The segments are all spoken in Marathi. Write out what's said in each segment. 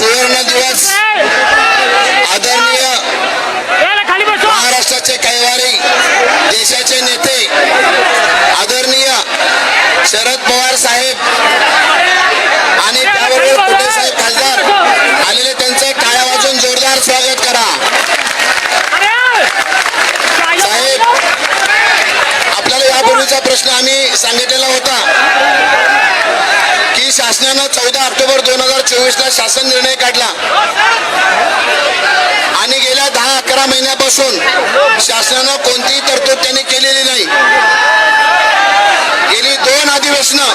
सुवर्ण दिवस. आदरणीय महाराष्ट्राचे कैवारी देशाचे नेते आदरणीय शरद पवार साहेब आणि त्याबरोबर कुटे साहेब खासदार आलेले त्यांचे टाळ्या वाजून जोरदार स्वागत करा. साहेब आपल्याला यापूर्वीचा प्रश्न आम्ही सांगितलेला होता. की शासनानं चौदा ऑक्टोबर दोन हजार चोवीसला शासन निर्णय काढला. आणि गेल्या दहा अकरा महिन्यापासून शासनानं कोणतीही तरतूद त्यांनी केलेली नाही. गेली दोन अधिवेशनं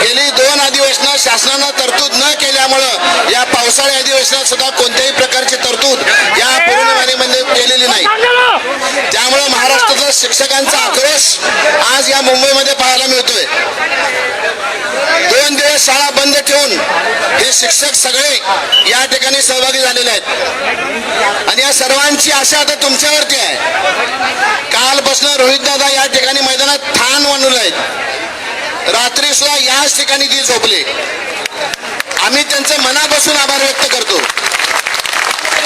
गेली दोन अधिवेशनं शासनानं तरतूद न केल्यामुळं या पावसाळी अधिवेशनात सुद्धा कोणत्याही प्रकारची तरतूद या पूर्णिमानेमध्ये केलेली नाही. त्यामुळे महाराष्ट्राचा शिक्षकांचा आक्रोश आज या मुंबईमध्ये पाहायला मिळतोय. सगळ्या शाळा बंद ठेवून हे शिक्षक सगळे या ठिकाणी सहभागी झालेले आहेत. आणि या सर्वांची आशा आता तुमच्यावरती आहे. कालपासून रोहित दादा या ठिकाणी मैदानात ठाण मांडून आहेत रात्री सुद्धा याच ठिकाणी ती झोपले. आम्ही त्यांचे मनापासून आभार व्यक्त करतो.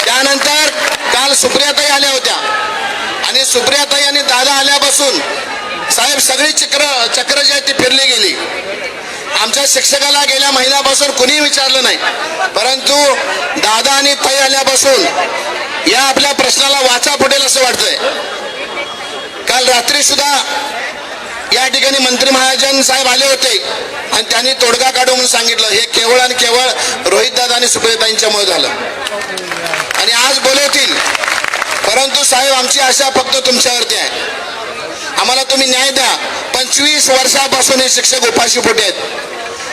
त्यानंतर काल सुप्रियाताई आल्या होत्या. आणि सुप्रियाताई आणि दादा आल्यापासून साहेब सगळी चक्र चक्र जी आहे ती फिरली गेली. आमच्या शिक्षकाला गेल्या महिन्यापासून कुणी विचारलं नाही. परंतु दादा आणि ताई आल्यापासून या आपल्या प्रश्नाला वाचा फुटेल असं वाटतंय. काल रात्री सुद्धा या ठिकाणी मंत्री महाजन साहेब आले होते आणि त्यांनी तोडगा काढू म्हणून सांगितलं. हे केवळ आणि केवळ रोहित दादा आणि सुप्रियताईंच्यामुळे झालं. आणि आज बोलवतील परंतु साहेब आमची आशा फक्त तुमच्यावरती आहे. आम्हाला तुम्ही न्याय द्या. पंचवीस वर्षापासून हे शिक्षक उपाशी पोटे आहेत.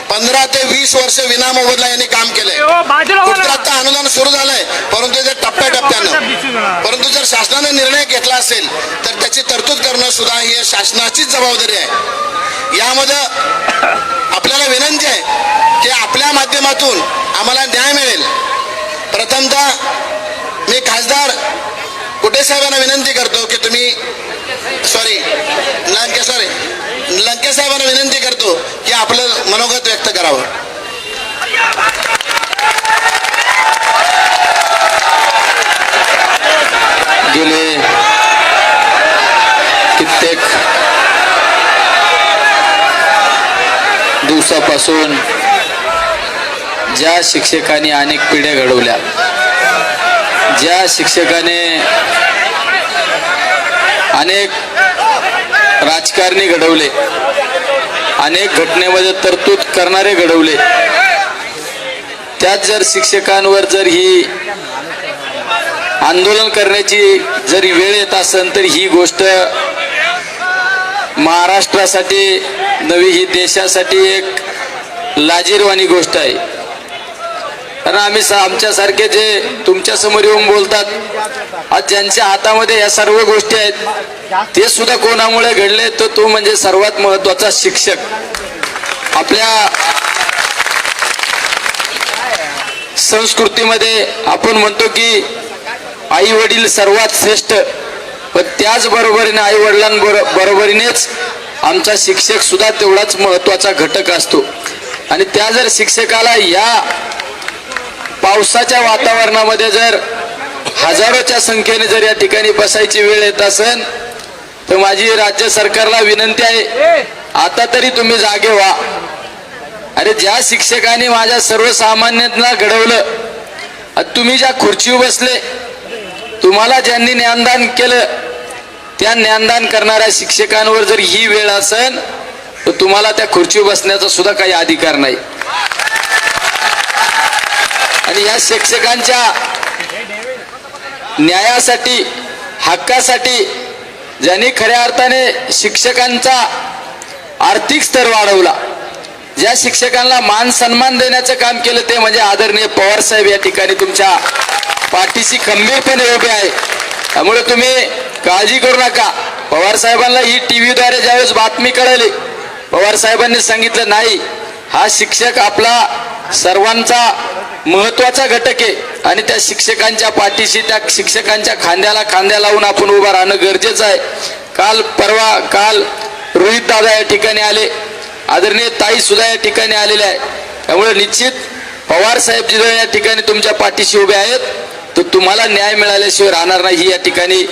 पंधरा ते वीस वर्ष विनामोबदला यांनी काम केलंय. आता अनुदान सुरू झालंय. परंतु ते टप्प्याटप्प्यानं परंतु जर शासनाने निर्णय घेतला असेल तर त्याची तरतूद करणं सुद्धा ही शासनाचीच जबाबदारी आहे. यामध्ये आपल्याला विनंती आहे की आपल्या माध्यमातून आम्हाला न्याय मिळेल. प्रथमतः मी खासदार कुटे साहेबांना विनंती करतो की तुम्ही सॉरी लंके सॉरी लंके साहेबांना विनंती करतो की आपलं मनोगत व्यक्त करावं. गेले कित्येक दिवसापासून ज्या शिक्षकांनी अनेक पिढ्या घडवल्या ज्या शिक्षकाने अनेक राजकारणी घडवले. अनेक घटनेमध्ये तरतूद करणारे घडवले. त्यात जर शिक्षकांवर जर ही आंदोलन करण्याची जरी वेळ येत असेल तर ही गोष्ट महाराष्ट्रासाठी नवी ही देशासाठी एक लाजीरवाणी गोष्ट आहे. कारण आम्ही स- आमच्यासारखे जे तुमच्यासमोर येऊन बोलतात आज ज्यांच्या हातामध्ये या सर्व गोष्टी आहेत ते सुद्धा कोणामुळे घडले तर तो म्हणजे सर्वात महत्त्वाचा शिक्षक. आपल्या संस्कृतीमध्ये आपण म्हणतो की आई वडील सर्वात श्रेष्ठ पण त्याच बरोबरीने आई वडिलांबरोबरीनेच आमचा शिक्षक सुद्धा तेवढाच महत्त्वाचा घटक असतो. आणि त्या जर शिक्षकाला या पावसाच्या वातावरणामध्ये जर हजारोच्या संख्येने जर या ठिकाणी बसायची वेळ येत असेल तर माझी राज्य सरकारला विनंती आहे आता तरी तुम्ही जागे व्हा. अरे ज्या शिक्षकाने माझ्या सर्वसामान्यांना घडवलं तुम्ही ज्या खुर्चीवर बसले तुम्हाला ज्यांनी ज्ञानदान केलं त्या ज्ञानदान करणाऱ्या शिक्षकांवर जर ही वेळ असेल तर तुम्हाला त्या खुर्चीवर बसण्याचा सुद्धा काही अधिकार नाही. आणि या शिक्षकांच्या न्यायासाठी हक्कासाठी ज्यांनी खऱ्या अर्थाने शिक्षकांचा आर्थिक स्तर वाढवला ज्या शिक्षकांना मान सन्मान देण्याचं काम केलं ते म्हणजे आदरणीय पवार साहेब या ठिकाणी तुमच्या पाठीशी खंबीरपणे उभे आहे. त्यामुळे तुम्ही काळजी करू नका. पवार साहेबांना ही टीव्हीद्वारे ज्यावेळेस बातमी कळली पवार साहेबांनी सांगितलं नाही हा शिक्षक आपला सर्वांचा महत्त्वाचा घटक आहे. आणि त्या शिक्षकांच्या पाठीशी त्या शिक्षकांच्या खांद्याला खांद्या लावून आपण उभं राहणं गरजेचं आहे. काल परवा काल रोहित दादा या ठिकाणी आले. आदरणीय ताई सुद्धा या ठिकाणी आलेल्या आहे त्यामुळे निश्चित पवार साहेब जिथे या ठिकाणी तुमच्या पाठीशी उभे आहेत. तर तुम्हाला न्याय मिळाल्याशिवाय राहणार नाही ही या ठिकाणी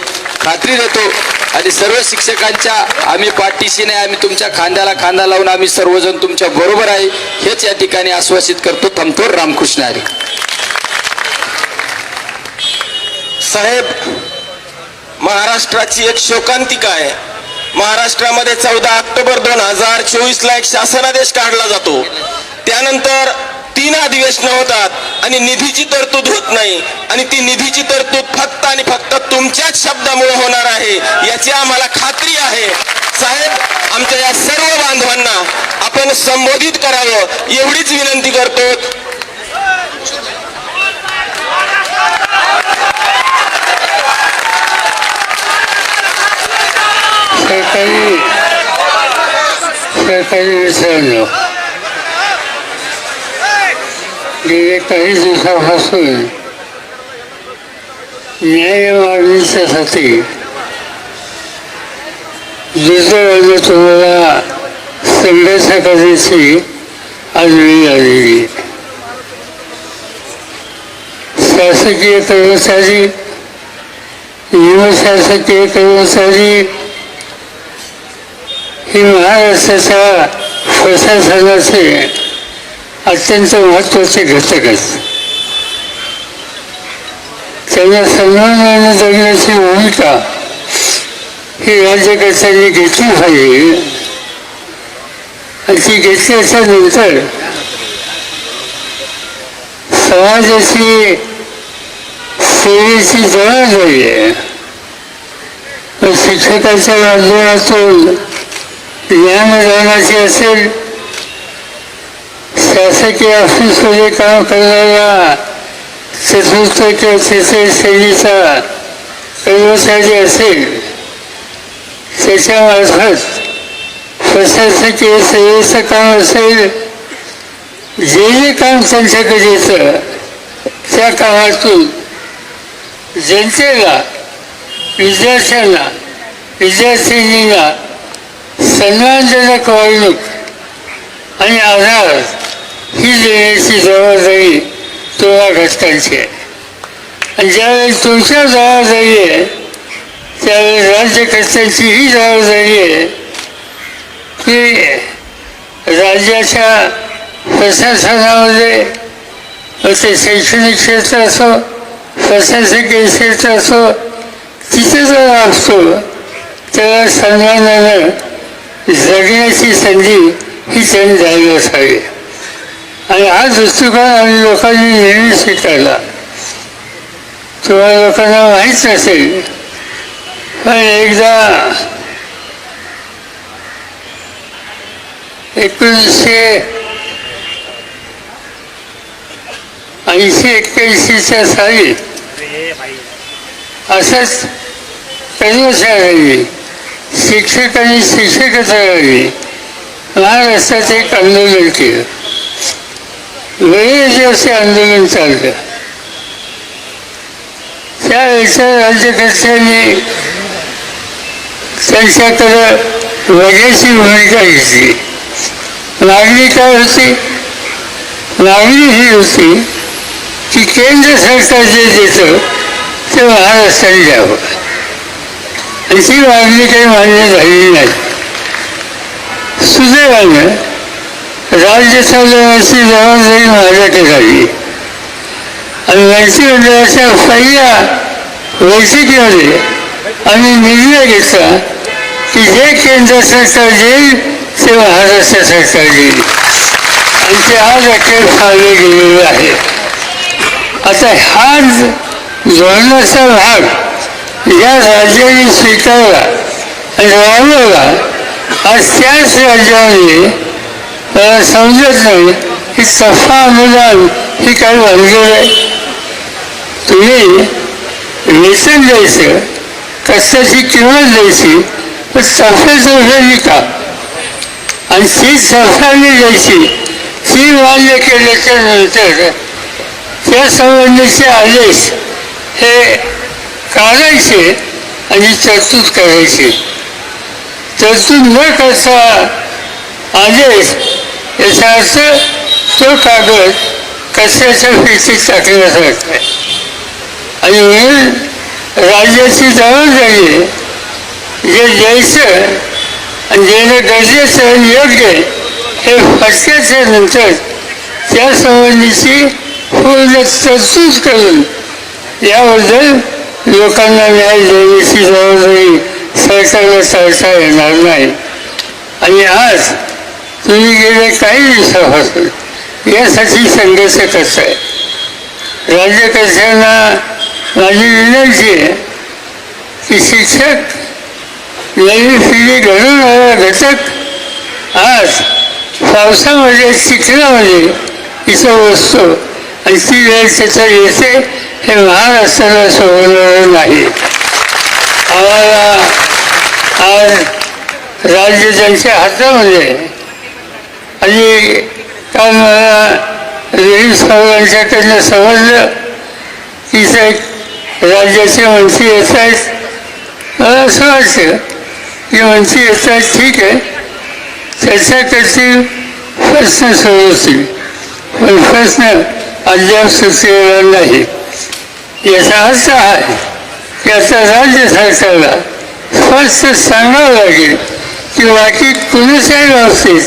खात्री देतो. आणि सर्व शिक्षकांच्या आम्ही पाठीशी नाही आम्ही तुमच्या खांद्याला खांदा लावून आम्ही सर्वजण तुमच्या बरोबर आहे हेच या ठिकाणी आश्वासित करतो. थमथोर रामकृष्ण हरी. साहेब महाराष्ट्राची एक शोकांतिका आहे. महाराष्ट्रामध्ये चौदा ऑक्टोबर दोन हजार चोवीस ला एक शासनादेश काढला जातो. त्यानंतर तीन अधिवेशनं होतात आणि निधीची तरतूद होत नाही. आणि ती निधीची तरतूद फक्त आणि फक्त तुमच्याच शब्दामुळे होणार आहे याची आम्हाला खात्री आहे. साहेब आमच्या या सर्व बांधवांना आपण संबोधित करावं एवढीच विनंती करतो. काही काही मित्रांनो गेल्या काही दिवसापासून न्याय मागणीच्यासाठी दुसऱ्या तुम्हाला संघर्ष करण्याची आज वेळ आलेली शासकीय कर्मचारी निमशासकीय कर्मचारी ही महाराष्ट्राच्या प्रशासनाचे अत्यंत महत्त्वाचे घटक आहेत. त्यांना सन्मानाने जगण्याची भूमिका ही राज्यकर्त्यांनी घेतली पाहिजे. आणि ती घेतल्याच्या नंतर समाजाची सेवेची जबाबदारी आहे. मग शिक्षकाच्या माध्यमातून ज्ञानदानाची असेल शासकीय ऑफिसमध्ये काम करणाऱ्या चतुर्थ किंवा तिसऱ्या शैलीचा कर्मचारी असेल त्याच्यामार्फत प्रशासकीय सेवेचं काम असेल जे जे काम त्यांच्याकडे येतं त्या कामातून जनतेला विद्यार्थ्यांना विद्यार्थिनींना सन्मानजनक वागणूक आणि आधार। ही देण्याची जबाबदारी तुम्हा घटकांची आहे. आणि ज्यावेळेस तुमच्या जबाबदारी आहे त्यावेळेस राज्यकर्त्यांची ही जबाबदारी आहे की राज्याच्या प्रशासनामध्ये ते शैक्षणिक क्षेत्र असो प्रशासकीय क्षेत्र असो तिथे जर असतो त्याला सन्मानानं जगण्याची संधी ही त्यांनी द्यावी असावी. आणि हा दृष्टिकोन आम्ही लोकांनी नेहमी स्वीकारला. तुम्हाला लोकांना माहीत नसेल पण एकदा एकोणीसशे ऐंशी एक्क्याऐंशीच्या साली असंच कर्मचाऱ्यांनी शिक्षक शिक्षकच राहिली महाराष्ट्रात एक आंदोलन केलं. बरेच दिवस आंदोलन चाललं त्यावेळेच्या राज्यकर्त्यांनी त्यांच्याकडं वगैरेची भूमिका घेतली मागणी काय होती? मागणी ही होती की केंद्र सरकार जे देतं ते महाराष्ट्राने द्यावं. आणि ती मागणी काही मान्य झालेली नाही. सुदैवानं राज्य चालवण्याची जबाबदारी माझ्या ठिकाणी आणि मंत्रिमंडळाच्या पहिल्या बैठकीमध्ये आम्ही निर्णय घेतला की जे केंद्र सरकार देईल ते महाराष्ट्र सरकार देईल. आणि ते आज अखेर फाळले गेलेले आहे आता हा धोरणाचा भाग या राज्याने स्वीकारला आणि राबवला. आज त्याच राज्यामध्ये मला समजत नाही. की सफा अनुदान ही काय भानगड आहे. तुम्ही वेतन द्यायचं कष्टाची किंमत द्यायची पण सफेचं वेळी का आणि ती सफाने द्यायची ती मान्य केल्याच्यानंतर त्या संबंधीचे आदेश हे काढायचे आणि तरतूद करायची. तरतूद न करता आदेश याचा अर्थ तो कागद कशाच्या फिरतीत टाकण्यासारखं आहे आणि म्हणून राज्याची जबाबदारी जे द्यायचं आणि देणं गरजेचं आणि योग्य आहे हे फटक्याच्या नंतर त्यासंबंधीची पूर्ण तरतूद करून याबद्दल लोकांना न्याय देण्याची जबाबदारी सरकारला टाळता येणार नाही. आणि आज तुम्ही गेले काही दिवसापासून यासाठी संघर्ष करताय राज्यकर्त्यांना माझी विनंती आहे की शिक्षक नवी पिढी घडवणारा घटक आज पावसामध्ये शिक्षणामध्ये इथं बसतो आणि ती वेळ त्याच्या येते हे महाराष्ट्राला सोडवलं नाही. आम्हाला आज राज्य त्यांच्या हातामध्ये आहे. आणि काल मला रवी साहेबांच्याकडनं समजलं. की साहेब राज्याचे मंत्री येत आहेत मला असं वाटतं की मंत्री येत आहेत ठीक आहे. चर्चा करतील प्रश्न सोडवतील. पण प्रश्न अद्याप सुचलेला नाही. याचा अर्थ आहे की आता राज्य सरकारला स्पष्ट सांगावं लागेल की बाकी कुणाच्याही बाबतीत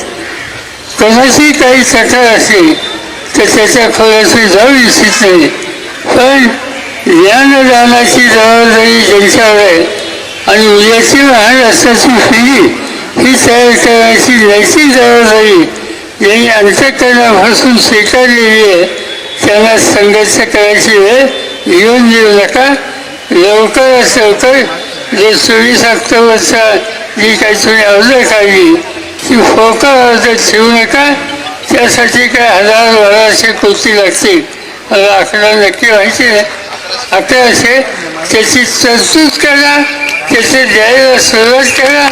कोणाची काही तक्रार असेल तर त्याच्या खोऱ्याशी जाऊ इच्छित नाही. पण ज्ञानदानाची जबाबदारी ज्यांच्यावर आहे आणि उद्याची महाराष्ट्राची पिढी ही तयार करण्याची नैतिक जबाबदारी ज्यांनी अंतकरणापासून स्वीकारलेली आहे त्यांना संघर्ष करायची वेळ येऊन देऊ नका. लवकरात लवकर जे चोवीस ऑक्टोबरचा जी काही तुम्ही अर्ज काढली ती फोका अर्ज ठेवू नका त्यासाठी काय हजार बाराशे कृती लागतील. मला आकडा नक्की माहिती नाही. अकराशे त्याची तरतूद करा त्याचे द्यायला सुरुवात करा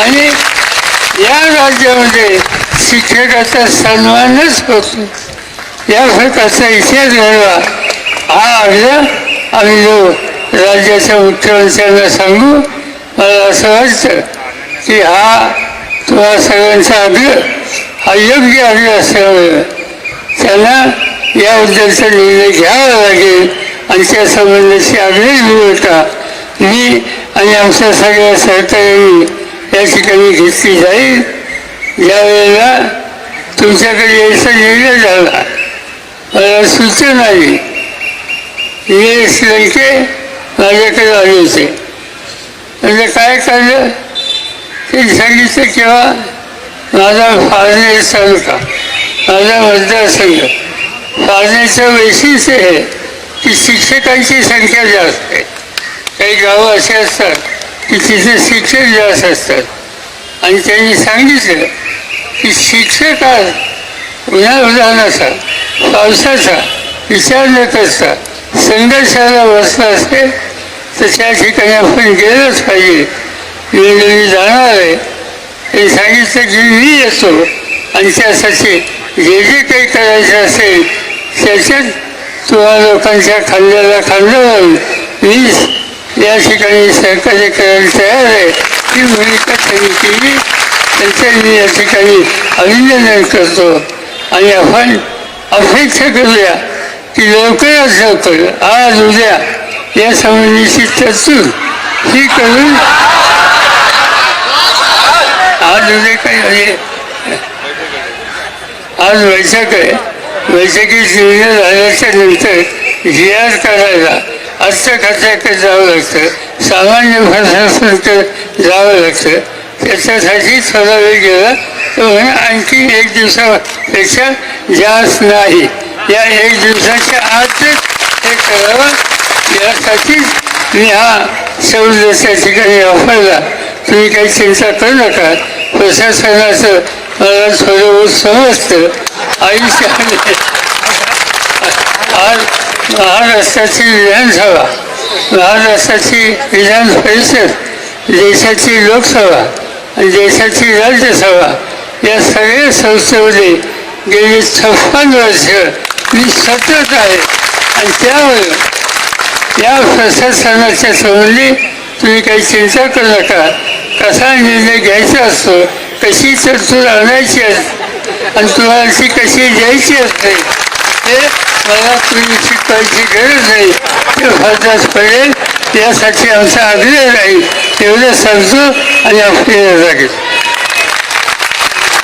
आणि या राज्यामध्ये शिक्षकाचा सन्मानच होतो. या फरकाचा इतिहास घडवा. हा आग्रह आम्ही जो राज्याच्या मुख्यमंत्र्यांना सांगू. मला असं वाटतं की हा तुला सगळ्यांचा आग्रह हा योग्य आग्रह असल्यामुळे त्यांना याबद्दलचा निर्णय घ्यावा लागेल आणि त्या संबंधाची आग्रही भूमिका मी आणि आमच्या सगळ्या सहकार्यांनी या ठिकाणी घेतली जाईल. ज्यावेळेला तुमच्याकडे यायचा निर्णय झाला. मला सूचना आली निलेश लंके माझ्याकडे आले होते. म्हणजे काय काढलं ते सांगितलं किंवा माझा फाळणे तालुका माझा मतदारसंघ फाळण्याचं वैशिष्ट्य हे की शिक्षकांची संख्या जास्त आहे. काही गावं असे असतात की तिथे शिक्षक जास्त असतात. आणि त्यांनी सांगितलं की शिक्षक आज उन्हाळ्याचा पावसाचा विचार न करता संघर्षाला बसला असते तर त्या ठिकाणी आपण गेलंच पाहिजे. मी हे सांगितलं की मी येतो. आणि त्यासाठी जे जे काही करायचं असेल त्याच्यात तुम्हा लोकांच्या खांद्याला खांदा लावून मी या ठिकाणी सहकार्य करायला तयार आहे. ही भूमिका त्यांनी केली. त्यांचं मी या ठिकाणी अभिनंदन करतो. आणि आपण अपेक्षा करूया की लवकरात लवकर आज उद्या या संबंधीची तरतूद ही करून आज उद्या काही आहे. आज वैशाख आहे. वैशाखी निर्णय झाल्याच्यानंतर जी आर करायला अर्थ खात्याकडे जावं लागतं. सामान्य प्रशासनाकडे जावं लागतं. त्याच्यासाठी थोडा वेळ गेला. तर म्हणे आणखी एक दिवसापेक्षा जास्त नाही. या एक दिवसाच्या आतच हे करावं. यासाठीच मी हा शब्द त्या ठिकाणी वापरला. तुम्ही काही चिंता करू नका. प्रशासनाचं मला थोडं समजतं आयुष्याने आज महाराष्ट्राची विधानसभा महाराष्ट्राची विधान परिषद देशाची लोकसभा आणि देशाची राज्यसभा या सगळ्या संस्थेमध्ये गेली छप्पन वर्ष मी सतत आहे. आणि त्यामुळे या प्रशासनाच्या संबंधी तुम्ही काही चिंता करू नका. कसा निर्णय घ्यायचा असतो कशी तरतूद आणायची असते आणि तुम्हाला कशी द्यायची असते ते मला तुम्ही शिकवायची गरज नाही ते फरदास पडेल यासाठी आमचा आग्रह राहील. तेवढं समजू आणि आपल्याला लागेल